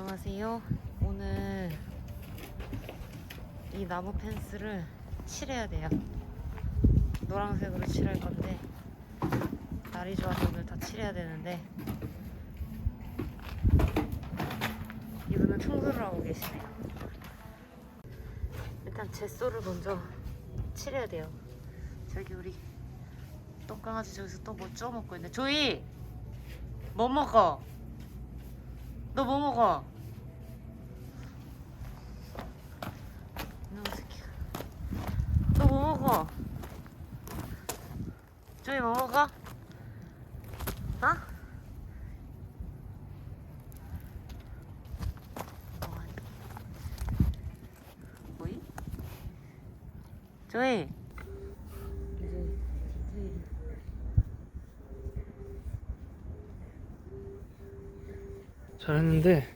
안녕하세요. 오늘 이 나무 펜스를 칠해야 돼요. 노란색으로 칠할 건데 날이 좋아서 오늘 다 칠해야 되는데 이분은 청소를 하고 계시네요. 일단 젯소를 먼저 칠해야 돼요. 저기 우리 똥강아지 저기서 또 뭐 쪼 먹고 있네. 조이, 뭐 먹어? 너 뭐 먹어? 너 뭐 먹어? 조이 뭐 먹어? 어? 조이. 이제 디테일. 잘했는데.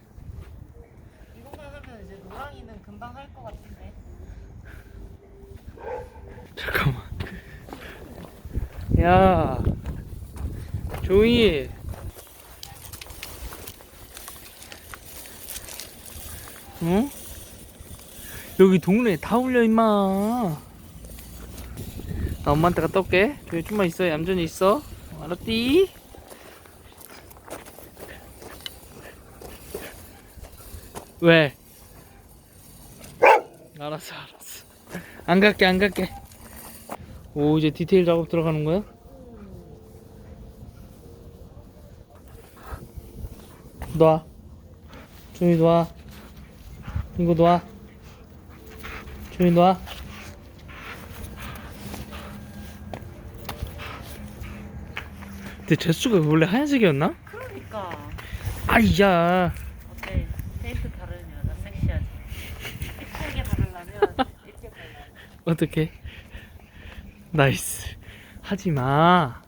이것만 하면 이제 노랑이는 금방 할 것 같은데. 잠깐만. 야 조이 어? 여기 동네에 다 울려 임마. 나 엄마한테 갔다 올게. 조이 좀만 있어. 얌전히 있어. 알았디? 왜? 알았어 알았어 안 갈게 안 갈게 오 이제 디테일 작업 들어가는 거야? 놔 조이 놔 이거 놔 조이 놔 근데 제수가 원래 하얀색이었나? 그러니까. 아이야 어때? 바르는 여자 섹시하지? 섹시하게 바르려면 이렇게 발라. 어떻게? 나이스. 하지 마.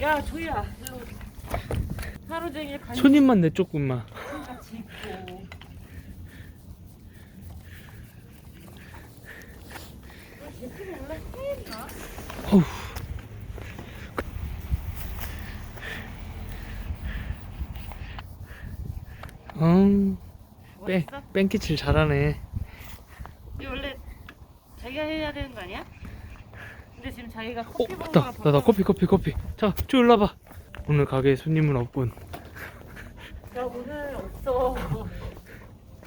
야 조이야. 일로 하루 종일 손님만 내 조금만 같이 입고 어우. 음, 뺑, 멋있어? 뺑기칠 잘하네. 이 원래 자기가 해야 되는 거 아니야? 근데 지금 자기가 어, 커피 맞다. 먹으러 나, 나 커피, 커피, 커피. 자, 쭉 올라봐. 오늘 가게에 손님은 없군. 야 오늘 없어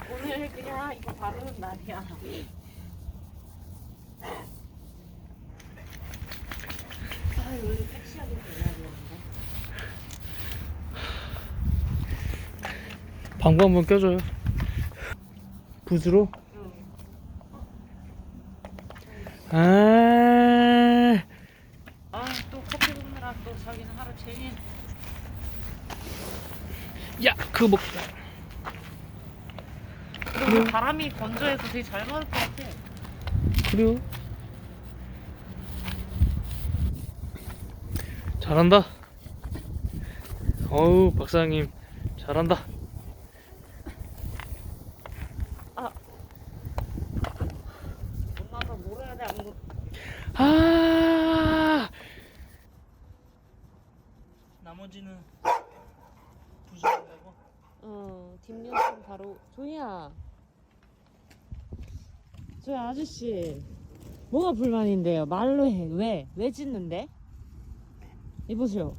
오늘 그냥 이거 바르는 날이야 아 원래 섹시하게 발라야 되는데 방구 한번 껴줘요. 응. 아, 아또 커피 먹느라 또 자기는 하루 종일 야, 그거 먹자. 그리고 바람이 건조해서 되게 잘 맞을 것 같아 그래요? 잘한다. 어우, 박사님, 잘한다. 엄마가 뭘 해야 돼 아무것도 아, 나머지는 부수는다고? 어, 뒷면은 바로 조이야. 조이 아저씨. 뭐가 불만인데요? 말로 해. 왜? 왜 짖는데? 이보세요.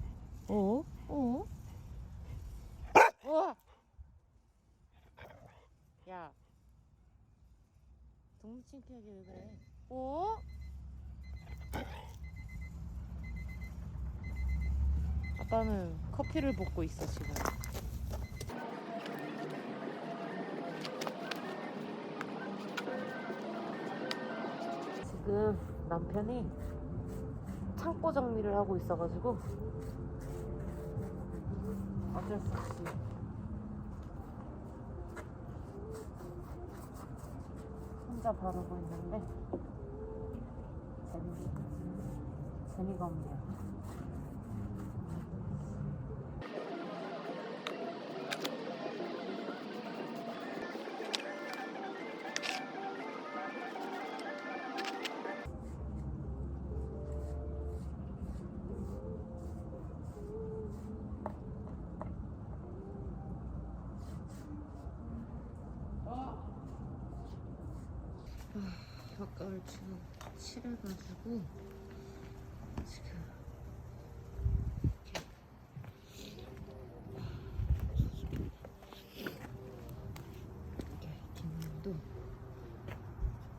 어? 어? 우와! 야. 동물 창피하게 왜 그래? 어? 아빠는 커피를 볶고 있어 지금. 지금 남편이 창고 정리를 하고 있어가지고 어쩔 수 없이 혼자 바르고 있는데 재미 재미가 없네요. 아, 아까울 지금 칠해가지고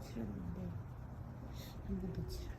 칠했는데 한 번 더 칠할